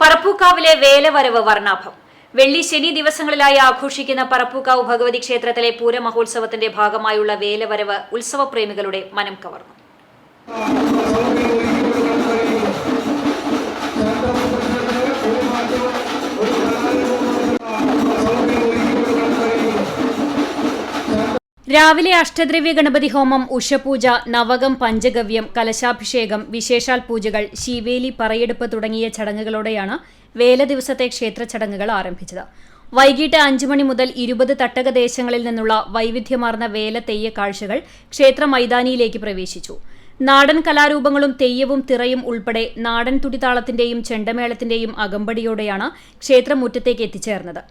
പറപ്പൂക്കാവിലെ വേലവരവ് വർണാഭം. വെള്ളി ശനി ദിവസങ്ങളിലായി ആഘോഷിക്കുന്ന പറപ്പൂക്കാവ് ഭഗവതി ക്ഷേത്രത്തിലെ പൂരമഹോത്സവത്തിന്റെ ഭാഗമായുള്ള വേലവരവ് ഉത്സവപ്രേമികളുടെ മനം കവർന്നു. രാവിലെ അഷ്ടദ്രവ്യ ഗണപതി ഹോമം ഉഷപൂജ നവകം പഞ്ചഗവ്യം കലശാഭിഷേകം വിശേഷാൽ പൂജകൾ ശിവേലി പറയെടുപ്പ് തുടങ്ങിയ ചടങ്ങുകളോടെയാണ് വേല ദിവസത്തെ ക്ഷേത്ര ചടങ്ങുകൾ ആരംഭിച്ചത്. വൈകിട്ട് അഞ്ചു മണി മുതൽ ഇരുപത് തട്ടക ദേശങ്ങളിൽ നിന്നുള്ള വൈവിധ്യമാർന്ന വേല തെയ്യ കാഴ്ചകൾ ക്ഷേത്ര മൈതാനിയിലേക്ക് പ്രവേശിച്ചു. നാടൻ കലാരൂപങ്ങളും തെയ്യവും തിറയും ഉൾപ്പെടെ നാടൻ തുടിതാളത്തിന്റെയും ചെണ്ടമേളത്തിന്റെയും അകമ്പടിയോടെയാണ് ക്ഷേത്രമുറ്റത്തേക്ക് എത്തിച്ചേർന്നത്.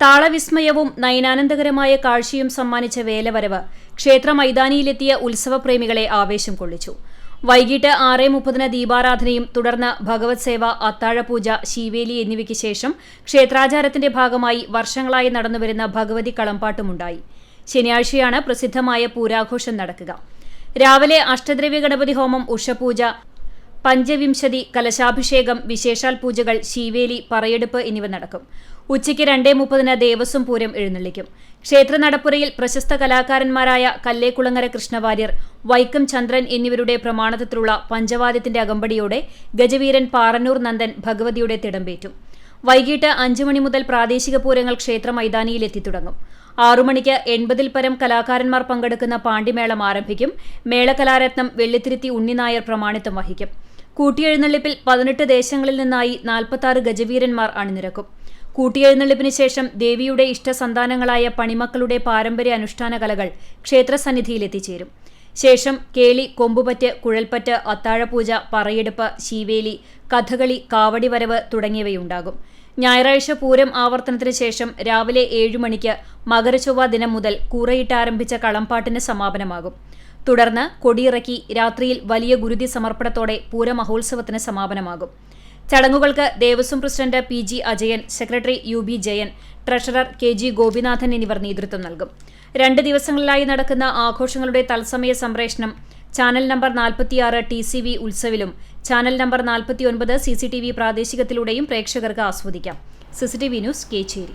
താളവിസ്മയവും നയനാനന്ദകരമായ കാഴ്ചയും സമ്മാനിച്ച വേലവരവ് ക്ഷേത്ര മൈതാനിയിലെത്തിയ ഉത്സവപ്രേമികളെ ആവേശം കൊള്ളിച്ചു. വൈകിട്ട് ആറ് മുപ്പതിന് ദീപാരാധനയും തുടർന്ന് ഭഗവത് സേവ അത്താഴപൂജ ശീവേലി എന്നിവയ്ക്ക് ശേഷം ക്ഷേത്രാചാരത്തിന്റെ ഭാഗമായി വർഷങ്ങളായി നടന്നുവരുന്ന ഭഗവതി കളമ്പാട്ടുമുണ്ടായി ശനിയാഴ്ചയാണ് പ്രസിദ്ധമായ പൂരാഘോഷം നടക്കുക. രാവിലെ അഷ്ടദ്രവ്യ ഗണപതി ഹോമം ഉഷപൂജ പഞ്ചവിംശതി കലശാഭിഷേകം വിശേഷാൽ പൂജകൾ ശീവേലി പറയെടുപ്പ് എന്നിവ നടക്കും. ഉച്ചയ്ക്ക് രണ്ടേ മുപ്പതിന് ദേവസ്വം പൂരം എഴുന്നള്ളിക്കും. ക്ഷേത്ര നടപ്പുരയിൽ പ്രശസ്ത കലാകാരന്മാരായ കല്ലേക്കുളങ്ങര കൃഷ്ണവാര്യർ വൈക്കം ചന്ദ്രൻ എന്നിവരുടെ പ്രമാണത്തിലുള്ള പഞ്ചവാദ്യത്തിന്റെ അകമ്പടിയോടെ ഗജവീരൻ പാറന്നൂർ നന്ദൻ ഭഗവതിയുടെ തിടമ്പേറ്റും. വൈകിട്ട് അഞ്ചു മണി മുതൽ പ്രാദേശിക പൂരങ്ങൾ ക്ഷേത്ര മൈതാനിയിൽ എത്തിത്തുടങ്ങും ആറു മണിക്ക് എൺപതിൽ പരം കലാകാരന്മാർ പങ്കെടുക്കുന്ന പാണ്ടിമേളം ആരംഭിക്കും. മേളകലാരത്നം വെള്ളിത്തിരുത്തി ഉണ്ണിനായർ പ്രമാണിത്വം വഹിക്കും. കൂട്ടിയെഴുന്നള്ളിപ്പിൽ പതിനെട്ട് ദേശങ്ങളിൽ നിന്നായി നാൽപ്പത്തി ഗജവീരന്മാർ അണിനിരക്കും. കൂട്ടിയെഴുന്നള്ളിപ്പിന് ശേഷം ദേവിയുടെ ഇഷ്ടസന്താനങ്ങളായ പണിമക്കളുടെ പാരമ്പര്യ അനുഷ്ഠാന കലകൾ ക്ഷേത്രസന്നിധിയിൽ എത്തിച്ചേരും ശേഷം കേളി കൊമ്പുപറ്റ് കുഴൽപ്പറ്റ് അത്താഴപൂജ പറയെടുപ്പ് ശീവേലി കഥകളി കാവടിവരവ് തുടങ്ങിയവയുണ്ടാകും. ഞായറാഴ്ച പൂരം ആവർത്തനത്തിന് ശേഷം രാവിലെ ഏഴു മണിക്ക് മകരചൊവ്വ ദിനം മുതൽ കൂറയിട്ടാരംഭിച്ച കളംപാട്ടിന് സമാപനമാകും. തുടർന്ന് കൊടിയിറക്കി രാത്രിയിൽ വലിയ ഗുരുതി സമർപ്പണത്തോടെ പൂരമഹോത്സവത്തിന് സമാപനമാകും. ചടങ്ങുകൾക്ക് Devaswom president P G Ajayan secretary U B Jayan treasurer K G Gopinathan എന്നിവർ നേതൃത്വം നൽകും. രണ്ട് ദിവസങ്ങളിലായി നടക്കുന്ന ആഘോഷങ്ങളുടെ തത്സമയ സംപ്രേഷണം ചാനൽ നമ്പർ നാൽപ്പത്തിയാറ് ടി സി വി ഉത്സവിലും ചാനൽ നമ്പർ നാൽപ്പത്തിയൊൻപത് സി സി ടി വി പ്രാദേശികത്തിലൂടെയും പ്രേക്ഷകർക്ക് ആസ്വദിക്കാം. CCTV news Kechery.